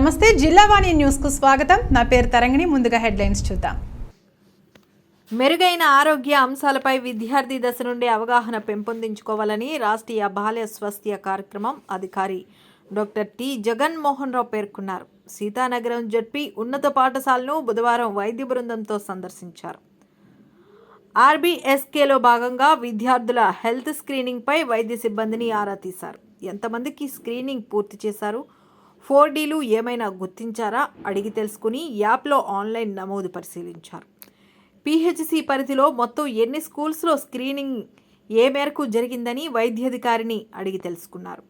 నమస్తే జిల్లావాణి న్యూస్కు స్వాగతం. నా పేరు తరంగిణి ముందుగా హెడ్లైన్స్ చూద్దాం. మెరుగైన ఆరోగ్య అంశాలపై విద్యార్థి దశ నుండి అవగాహన పెంపొందించుకోవాలని రాష్ట్రీయ బాల్య స్వాస్థ్య కార్యక్రమం అధికారి డాక్టర్ టి. జగన్మోహన్ రావు పేర్కొన్నారు. సీతానగరం జడ్పీ ఉన్నత పాఠశాలను బుధవారం వైద్య బృందంతో సందర్శించారు. ఆర్బీఎస్కేలో భాగంగా విద్యార్థుల హెల్త్ స్క్రీనింగ్పై వైద్య సిబ్బందిని ఆరా తీశారు. ఎంతమందికి స్క్రీనింగ్ పూర్తి చేశారు? ఫోర్ డీలు ఏమైనా గుర్తించారా? అడిగి తెలుసుకుని యాప్లో ఆన్లైన్ నమోదు పరిశీలించారు. పిహెచ్సి పరిధిలో మొత్తం ఎన్ని స్కూల్స్లో స్క్రీనింగ్ ఏ మేరకు జరిగిందని వైద్యాధికారిని అడిగి తెలుసుకున్నారు.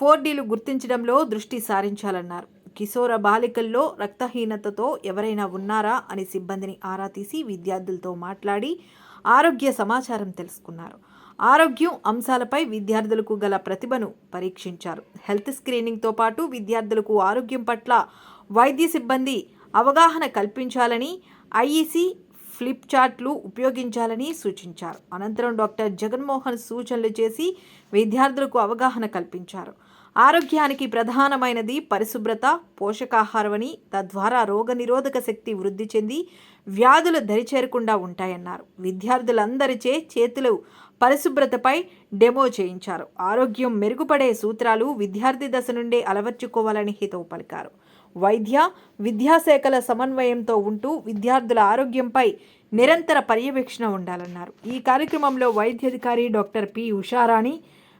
ఫోర్ డీలు గుర్తించడంలో దృష్టి సారించాలన్నారు. కిశోర బాలికల్లో రక్తహీనతతో ఎవరైనా ఉన్నారా అని సిబ్బందిని ఆరా తీసి విద్యార్థులతో మాట్లాడి ఆరోగ్య సమాచారం తెలుసుకున్నారు. ఆరోగ్యం అంశాలపై విద్యార్థులకు గల ప్రతిభను పరీక్షించారు. హెల్త్ స్క్రీనింగ్తో పాటు విద్యార్థులకు ఆరోగ్యం పట్ల వైద్య సిబ్బంది అవగాహన కల్పించాలని ఐఈసీ ఫ్లిప్ చార్ట్లు ఉపయోగించాలని సూచించారు. అనంతరం డాక్టర్ జగన్మోహన్ సూచనలు చేసి విద్యార్థులకు అవగాహన కల్పించారు. ఆరోగ్యానికి ప్రధానమైనది పరిశుభ్రత పోషకాహారమని తద్వారా రోగనిరోధక శక్తి వృద్ధి చెంది వ్యాధులు దరిచేరకుండా ఉంటాయన్నారు. విద్యార్థులందరిచే చేతులు పరిశుభ్రతపై డెమో చేయించారు. ఆరోగ్యం మెరుగుపడే సూత్రాలు విద్యార్థి దశ నుండే అలవర్చుకోవాలని హితవు పలికారు. వైద్య విద్యాశాఖల సమన్వయంతో ఉంటూ విద్యార్థుల ఆరోగ్యంపై నిరంతర పర్యవేక్షణ ఉండాలన్నారు. ఈ కార్యక్రమంలో వైద్యాధికారి డాక్టర్ పి ఉషారాణి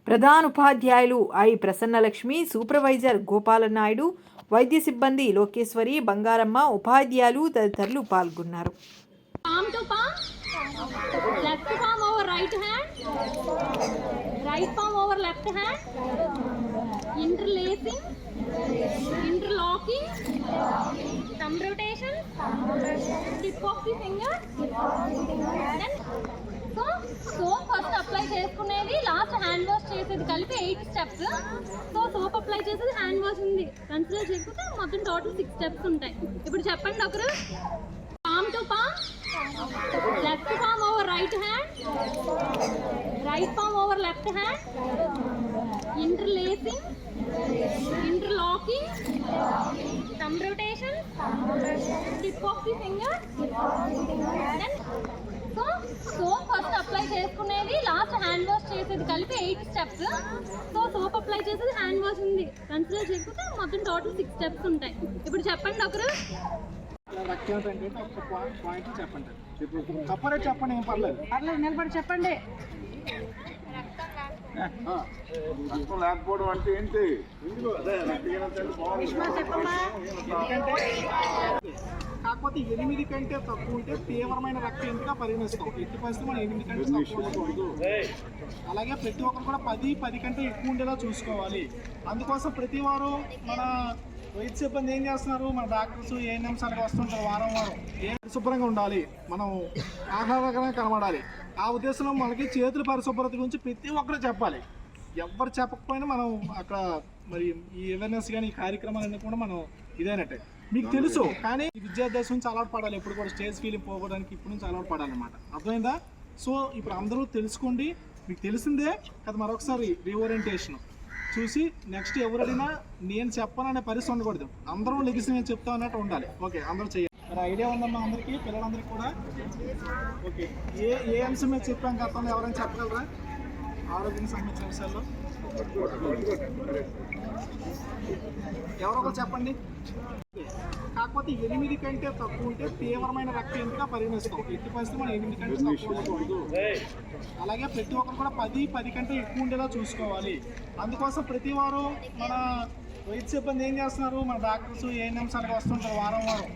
ప్రధానోపాధ్యాయులు ఐ. ప్రసన్నలక్ష్మి సూపర్వైజర్ గోపాలనాయుడు వైద్య సిబ్బంది లోకేశ్వరి బంగారమ్మ ఉపాధ్యాయులు తదితరులు పాల్గొన్నారు. Palm to palm left palm over right hand. Right palm over left hand interlacing interlocking thumb rotation tip of the finger then so soap first apply చేసుకునేది లాస్ట్ ఇది కలిపి eight steps so soap apply చేసేది hand wash ఉంది. Consider చేయకపోతే మొత్తం total six steps ఉంటాయి. ఇప్పుడు చెప్పండి ఒకరు. Palm to palm left palm over right hand right palm over left hand interlacing interlocking rotation tip of the finger soap first apply చేసుకునేది last hand wash చేసేది కలిపి eight steps so soap apply చేసేది hand wash ఉంది. Consider చేయకపోతే మొత్తం total six steps ఉంటాయి. ఇప్పుడు చెప్పండి ఒకరు. ఒక పాయింట్ పాయింట్ చెప్పండి. చెప్పరే చెప్పండి ఏం పర్లేదు. పర్లేదు నిలబడి చెప్పండి. రక్తం లేకపోవడం అంటే ఏంటి? రక్తహీనత అంటే బాగుంది. ఎందుకంటే కాకపోతే ఎనిమిది కంటే తక్కువ ఉంటే తీవ్రమైన రక్తహీనతగా పరిగణిస్తాం ఎట్టి పరిస్థితి మనం ఎనిమిది కంటే తక్కువ ఉండకూడదు. అలాగే ప్రతి ఒక్కరు కూడా పది పది కంటే ఎక్కువ ఉండేలా చూసుకోవాలి. అందుకోసం ప్రతి వారు మన వైద్య సిబ్బంది ఏం చేస్తున్నారు? మన డాక్టర్స్ ఏ నిమిషాలకు వస్తుంటారు వారం వారం. ఏ శుభ్రంగా ఉండాలి? మనం ఆహ్లాదకరంగా కనబడాలి. ఆ ఉద్దేశంలో మనకి చేతుల పరిశుభ్రత గురించి ప్రతి ఒక్కరు చెప్పాలి. ఎవరు చెప్పకపోయినా మనం అక్కడ మరి ఈ అవేర్నెస్ కానీ ఈ కార్యక్రమాలన్నీ కూడా మనం ఇదేనట్టే. మీకు తెలుసు. కానీ ఈ విద్యాభ్యాసం నుంచి అలవాటు పడాలి. ఎప్పుడు కూడా స్టేజ్ ఫీలింగ్ పోగొడానికి ఇప్పుడు నుంచి అలవాటు పడాలన్నమాట. అర్థమైందా? సో ఇప్పుడు అందరూ తెలుసుకోండి. మీకు తెలిసిందే అది మరొకసారి రీఓరియంటేషన్ చూసి నెక్స్ట్ ఎవరైనా నేను చెప్పననే పరిస్థితి ఉండకూడదు. అందరూ లెగిసి నేను చెప్తా అన్నట్టు ఉండాలి. ఓకే అందరూ చేయాలి మరి ఐడియా ఉందమ్మా అందరికీ పిల్లలందరికీ కూడా? ఓకే. ఏ ఏ అంశం మీద చెప్పాం గతంలో? ఎవరైనా చెప్పగలరా? ఆరోగ్యం సంబంధించిన విషయాల్లో ఎవరో ఒకరు చెప్పండి. కాకపోతే ఎనిమిది కంటే తక్కువ ఉంటే తీవ్రమైన రక్తహీనతగా పరిగణిస్తాం ఎట్టి పరిస్థితి మనం ఎనిమిది కంటే తక్కువ ఉండకూడదు. అలాగే ప్రతి ఒక్కరు కూడా పది పది కంటే ఎక్కువ ఉండేలా చూసుకోవాలి. అందుకోసం ప్రతి వారు మన వైద్య సిబ్బంది ఏం చేస్తున్నారు? మన డాక్టర్స్ ఏ నిమిషాలకు వస్తుంటారు? వారం వారం.